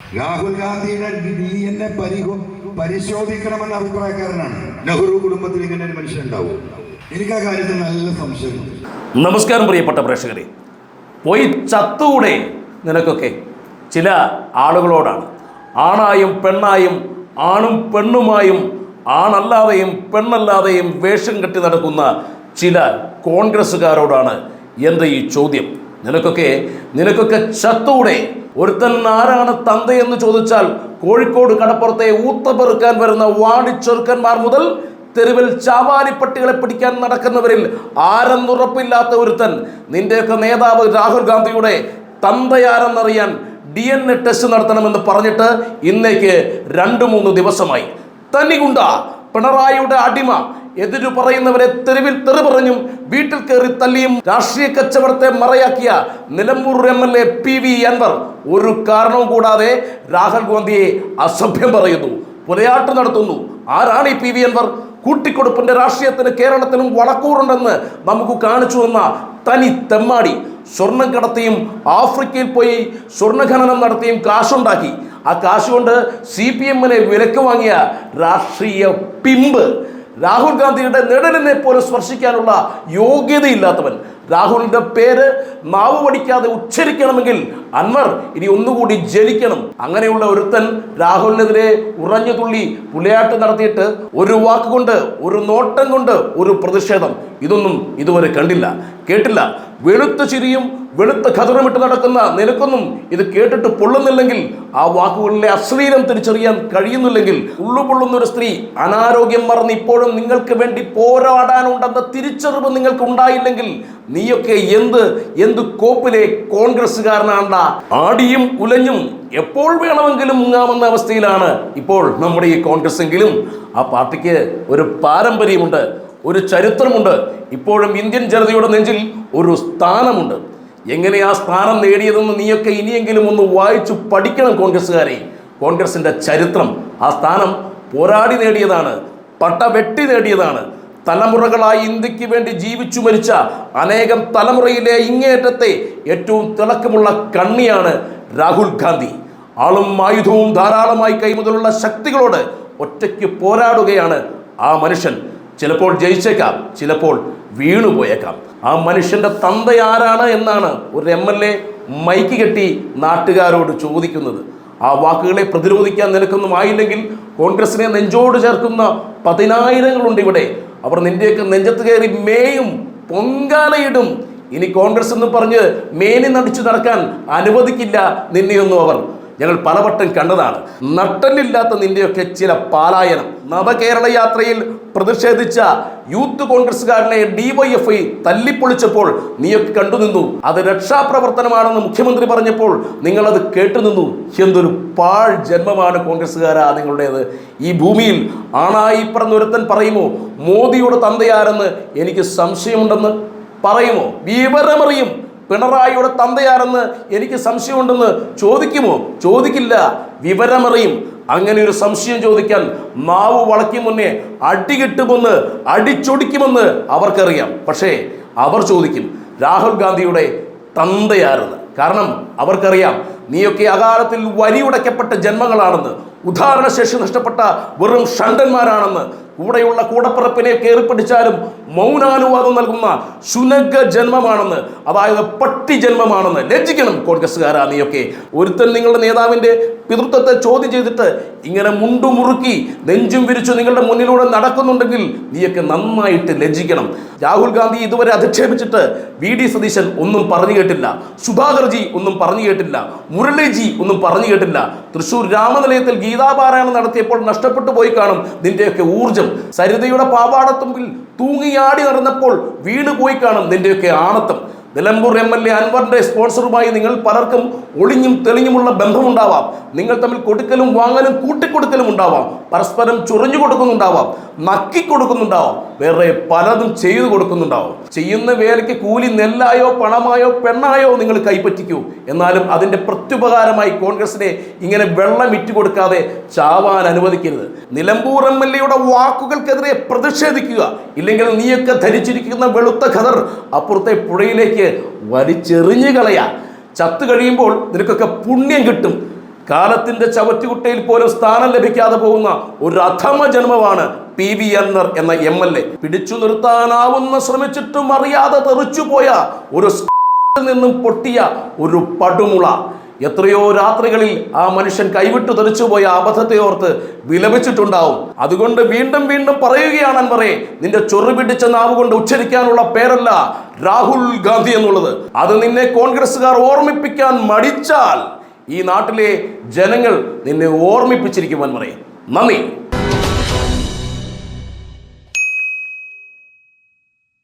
രാഹുൽ ഗാന്ധിയുടെ D N A പരിഹോ പരിശോധിക്കണമെന്ന അഭിപ്രായക്കാരനാണ്. നെഹ്റു കുടുംബത്തിൽ ഇങ്ങനെ ഒരു മനുഷ്യൻ ഉണ്ടാവും. എനിക്ക് ആ കാര്യത്തിൽ നല്ല സംശയമുണ്ട് നമസ്കാരം പ്രിയപ്പെട്ട പ്രേക്ഷകരെ. പോയി ചത്തൂടെ നിനക്കൊക്കെ ചില ആളുകളോടാണ്. ആണായും പെണ്ണായും ആണും പെണ്ണുമായും ആണല്ലാതെയും പെണ്ണല്ലാതെയും വേഷം കെട്ടി നടക്കുന്ന ചില കോൺഗ്രസ്സുകാരോടാണ് എന്റെ ഈ ചോദ്യം. നിനക്കൊക്കെ നിനക്കൊക്കെ ചത്തൂടെ ഒരുത്തൻ ആരാണ് തന്തയെന്ന് ചോദിച്ചാൽ കോഴിക്കോട് കടപ്പുറത്തെ ഊത്തപ്പെറുക്കാൻ വരുന്ന വാണിച്ചെറുക്കന്മാർ മുതൽ തെരുവിൽ ചാവാലിപ്പട്ടികളെ പിടിക്കാൻ നടക്കുന്നവരിൽ ആരെന്നുറപ്പില്ലാത്ത ഒരുത്തൻ നിന്റെയൊക്കെ നേതാവ് രാഹുൽ ഗാന്ധിയുടെ തന്തയാരെന്നറിയാൻ ഡി എൻ എ ടെസ്റ്റ് നടത്തണമെന്ന് പറഞ്ഞിട്ട് ഇന്നേക്ക് രണ്ട് മൂന്ന് ദിവസമായി. തന്നികുണ്ട പിണറായിയുടെ അടിമ എതിരു പറയുന്നവരെ തെരുവിൽ തെറി പറഞ്ഞും വീട്ടിൽ കയറി തല്ലിയും രാഷ്ട്രീയ കച്ചവടത്തെ മറയാക്കിയ Nilambur M L A P V Anvar ഒരു കാരണവും കൂടാതെ രാഹുൽ ഗാന്ധിയെ അസഭ്യം പറയുന്നു പുലയാട്ട് നടത്തുന്നു. ആരാണ് ഈ പി വി അൻവർ? കൂട്ടിക്കൊടുപ്പിന്റെ രാഷ്ട്രീയത്തിന് കേരളത്തിലും വളക്കൂറുണ്ടെന്ന് നമുക്ക് കാണിച്ചു തന്ന തനി തെമ്മാടി സ്വർണം കടത്തിയും ആഫ്രിക്കയിൽ പോയി സ്വർണഖനനം നടത്തിയും കാശുണ്ടാക്കി. ആ കാശ് കൊണ്ട് സി പി എമ്മിനെ വിലക്ക് വാങ്ങിയ രാഷ്ട്രീയ പിമ്പ് രാഹുൽ ഗാന്ധിയുടെ നിഴലിനെ പോലും സ്പർശിക്കാനുള്ള യോഗ്യതയില്ലാത്തവൻ. രാഹുലിന്റെ പേര് നാവ് പഠിക്കാതെ ഉച്ചരിക്കണമെങ്കിൽ അൻവർ ഇനി ഒന്നുകൂടി ജലിക്കണം. അങ്ങനെയുള്ള ഒരുത്തൻ രാഹുലിനെതിരെ ഉറഞ്ഞു തുള്ളി പുലയാട്ട് നടത്തിയിട്ട് ഒരു വാക്കുകൊണ്ട് ഒരു നോട്ടം കൊണ്ട് ഒരു പ്രതിഷേധം. ഇതൊന്നും ഇതുവരെ കണ്ടില്ല. കേട്ടില്ല. വെളുത്ത ചിരിയും വെളുത്ത ഖതറുമിട്ട് നടക്കുന്ന നിനക്കൊന്നും ഇത് കേട്ടിട്ട് പൊള്ളുന്നില്ലെങ്കിൽ ആ വാക്കുകളിലെ അശ്ലീലം തിരിച്ചറിയാൻ കഴിയുന്നില്ലെങ്കിൽ ഉള്ളുപൊള്ളുന്ന ഒരു സ്ത്രീ അനാരോഗ്യം മറന്ന് ഇപ്പോഴും നിങ്ങൾക്ക് വേണ്ടി പോരാടാനുണ്ടെന്ന തിരിച്ചറിവ് നിങ്ങൾക്ക് ഉണ്ടായില്ലെങ്കിൽ നീയൊക്കെ എന്ത് എന്ത് കോപ്പിലെ കോൺഗ്രസ്സുകാരനാണ്ട? ആടിയും ഉലഞ്ഞും എപ്പോൾ വേണമെങ്കിലും മുങ്ങാമെന്ന അവസ്ഥയിലാണ് ഇപ്പോൾ നമ്മുടെ ഈ കോൺഗ്രസ് എങ്കിലും ആ പാർട്ടിക്ക് ഒരു പാരമ്പര്യമുണ്ട്. ഒരു ചരിത്രമുണ്ട്. ഇപ്പോഴും ഇന്ത്യൻ ജനതയുടെ നെഞ്ചിൽ ഒരു സ്ഥാനമുണ്ട്. എങ്ങനെ ആ സ്ഥാനം നേടിയതെന്ന് നീയൊക്കെ ഇനിയെങ്കിലും ഒന്ന് വായിച്ചു പഠിക്കണം കോൺഗ്രസ്സുകാരെ. കോൺഗ്രസിന്റെ ചരിത്രം ആ സ്ഥാനം പോരാടി നേടിയതാണ് പട്ട വെട്ടി നേടിയതാണ്. തലമുറകളായി ഇന്ത്യയ്ക്ക് വേണ്ടി ജീവിച്ചു മരിച്ച അനേകം തലമുറയിലെ ഇങ്ങേറ്റത്തെ ഏറ്റവും തിളക്കമുള്ള കണ്ണിയാണ് രാഹുൽ ഗാന്ധി. ആളും ആയുധവും ധാരാളമായി കൈമുതലുള്ള ശക്തികളോട് ഒറ്റയ്ക്ക് പോരാടുകയാണ് ആ മനുഷ്യൻ. ചിലപ്പോൾ ജയിച്ചേക്കാം ചിലപ്പോൾ വീണുപോയേക്കാം. ആ മനുഷ്യന്റെ തന്ത ആരാണ് എന്നാണ് ഒരു എം എൽ എ മൈക്ക് കെട്ടി നാട്ടുകാരോട് ചോദിക്കുന്നത്. ആ വാക്കുകളെ പ്രതിരോധിക്കാൻ നിനക്കൊന്നും ആയില്ലെങ്കിൽ കോൺഗ്രസിനെ നെഞ്ചോട് ചേർക്കുന്ന പതിനായിരങ്ങളുണ്ട് ഇവിടെ. അവർ നിന്റെയൊക്കെ നെഞ്ചത്ത് കയറി മേയും പൊങ്കാലയിടും. ഇനി കോൺഗ്രസ് എന്ന് പറഞ്ഞ് മേനി നടിച്ചു നടക്കാൻ അനുവദിക്കില്ല നിന്നെയൊന്നും അവർ. ഞങ്ങൾ പലവട്ടം കണ്ടതാണ്. നട്ടലില്ലാത്ത നിന്റെയൊക്കെ ചില പാലായനം. നവകേരള യാത്രയിൽ പ്രതിഷേധിച്ച യൂത്ത് കോൺഗ്രസ്സുകാരനെ ഡിവൈഎഫ്ഐ തല്ലിപ്പൊളിച്ചപ്പോൾ നീയൊക്കെ കണ്ടുനിന്നു. അത് രക്ഷാപ്രവർത്തനമാണെന്ന് മുഖ്യമന്ത്രി പറഞ്ഞപ്പോൾ നിങ്ങളത് കേട്ടുനിന്നു. എന്തൊരു പാൾ ജന്മമാണ് കോൺഗ്രസ്സുകാരാ നിങ്ങളുടേത്. ഈ ഭൂമിയിൽ ആണായി പറഞ്ഞൊരുത്തൻ പറയുമോ മോദിയുടെ തന്തയാരെന്ന് എനിക്ക് സംശയമുണ്ടെന്ന് പറയുമോ? വിവരമറിയും. പിണറായിയുടെ തന്തയാണെന്ന് എനിക്ക് സംശയമുണ്ടെന്ന് ചോദിക്കുമോ? ചോദിക്കില്ല. വിവരമറിയും. അങ്ങനെ ഒരു സംശയം ചോദിക്കാൻ മാവ് വളക്കി മുന്നേ അടി കിട്ടുമെന്ന് അടിച്ചൊടിക്കുമെന്ന് അവർക്കറിയാം. പക്ഷേ അവർ ചോദിക്കും രാഹുൽ ഗാന്ധിയുടെ തന്തയാരെന്ന്. കാരണം അവർക്കറിയാം നീയൊക്കെ അകാലത്തിൽ വരിയുടയ്ക്കപ്പെട്ട ജന്മങ്ങളാണെന്ന്. ഉദാഹരണശേഷി നഷ്ടപ്പെട്ട വെറും ഷണ്ടന്മാരാണെന്ന്. കൂടെയുള്ള കൂടപ്പിറപ്പിനെ കയറിപ്പിടിച്ചാലും മൗനാനുവാദം നൽകുന്ന ശുനക ജന്മമാണെന്ന് അതായത് പട്ടി ജന്മമാണെന്ന് ലജ്ജിക്കണം കോൺഗ്രസ്സുകാരാ നീയൊക്കെ. ഒരുത്തൻ നിങ്ങളുടെ നേതാവിന്റെ പിതൃത്വത്തെ ചോദ്യം ചെയ്തിട്ട് ഇങ്ങനെ മുണ്ടുമുറുക്കി നെഞ്ചും വിരിച്ചു നിങ്ങളുടെ മുന്നിലൂടെ നടക്കുന്നുണ്ടെങ്കിൽ നീയൊക്കെ നന്നായിട്ട് ലജ്ജിക്കണം. രാഹുൽ ഗാന്ധി ഇതുവരെ അധിക്ഷേപിച്ചിട്ട് വി ഡി സതീശൻ ഒന്നും പറഞ്ഞു കേട്ടില്ല. സുധാകർജി ഒന്നും പറഞ്ഞു കേട്ടില്ല. മുരളിജി ഒന്നും പറഞ്ഞു കേട്ടില്ല. തൃശൂർ രാമനിലയത്തിൽ ഗീതാപാരായണം നടത്തിയപ്പോൾ നഷ്ടപ്പെട്ടു പോയി കാണും നിന്റെയൊക്കെ ഊർജം സരിതയുടെ പാവാടത്തുമ്പിൽ തൂങ്ങിയാടി നടന്നപ്പോൾ വീണ് പോയി കാണും നിന്റെയൊക്കെ ആണത്തം. നിലമ്പൂർ എം എൽ എ അൻവറിന്റെ സ്പോൺസറുമായി നിങ്ങൾ പലർക്കും ഒളിഞ്ഞും തെളിഞ്ഞുമുള്ള ബന്ധമുണ്ടാവാം. നിങ്ങൾ തമ്മിൽ കൊടുക്കലും വാങ്ങലും കൂട്ടിക്കൊടുക്കലും ഉണ്ടാവാം. പരസ്പരം ചൊറിഞ്ഞു കൊടുക്കുന്നുണ്ടാവാം. നക്കി കൊടുക്കുന്നുണ്ടാവാം വേറെ പലതും ചെയ്തു കൊടുക്കുന്നുണ്ടാവും. ചെയ്യുന്ന വേലയ്ക്ക് കൂലി നെല്ലായോ പണമായോ പെണ്ണായോ നിങ്ങൾ കൈപ്പറ്റിക്കൂ. എന്നാലും അതിന്റെ പ്രത്യുപകാരമായി കോൺഗ്രസിനെ ഇങ്ങനെ വെള്ളം ഇറ്റു കൊടുക്കാതെ ചാവാൻ അനുവദിക്കരുത്. നിലമ്പൂർ എം എൽ എയുടെ വാക്കുകൾക്കെതിരെ പ്രതിഷേധിക്കുക. ഇല്ലെങ്കിൽ നീയൊക്കെ ധരിച്ചിരിക്കുന്ന വെളുത്ത ഖദർ അപ്പുറത്തെ പുഴയിലേക്ക് വലിച്ചെറിഞ്ഞു കളയാ. ചത്തു കഴിയുമ്പോൾ നിനക്കൊക്കെ പുണ്യം കിട്ടും. കാലത്തിന്റെ ചവറ്റുകുട്ടയിൽ പോലും സ്ഥാനം ലഭിക്കാതെ പോകുന്ന ഒരു അധമ ജന്മമാണ് പി വി എന്നർ എന്ന എം എൽ എ. പിടിച്ചു നിർത്താനാവുന്ന ശ്രമിച്ചിട്ടും അറിയാതെ തെറിച്ചുപോയ ഒരു നിന്നും പൊട്ടിയ ഒരു പടുമുള. എത്രയോ രാത്രികളിൽ ആ മനുഷ്യൻ കൈവിട്ടു തെറിച്ചുപോയ അബദ്ധത്തെ ഓർത്ത് വിലപിച്ചിട്ടുണ്ടാവും. അതുകൊണ്ട് വീണ്ടും വീണ്ടും പറയുകയാണ് അൻവറേ നിന്റെ ചൊറി പിടിച്ച നാവ് കൊണ്ട് ഉച്ചരിക്കാനുള്ള പേരല്ല രാഹുൽ ഗാന്ധി എന്നുള്ളത്. അത് നിന്നെ കോൺഗ്രസ്സുകാർ ഓർമ്മിപ്പിക്കാൻ മടിച്ചാൽ ഈ നാട്ടിലെ ജനങ്ങൾ നിന്നെ ഓർമ്മിപ്പിച്ചിരിക്കുമെന്ന് പറയും. നന്ദി.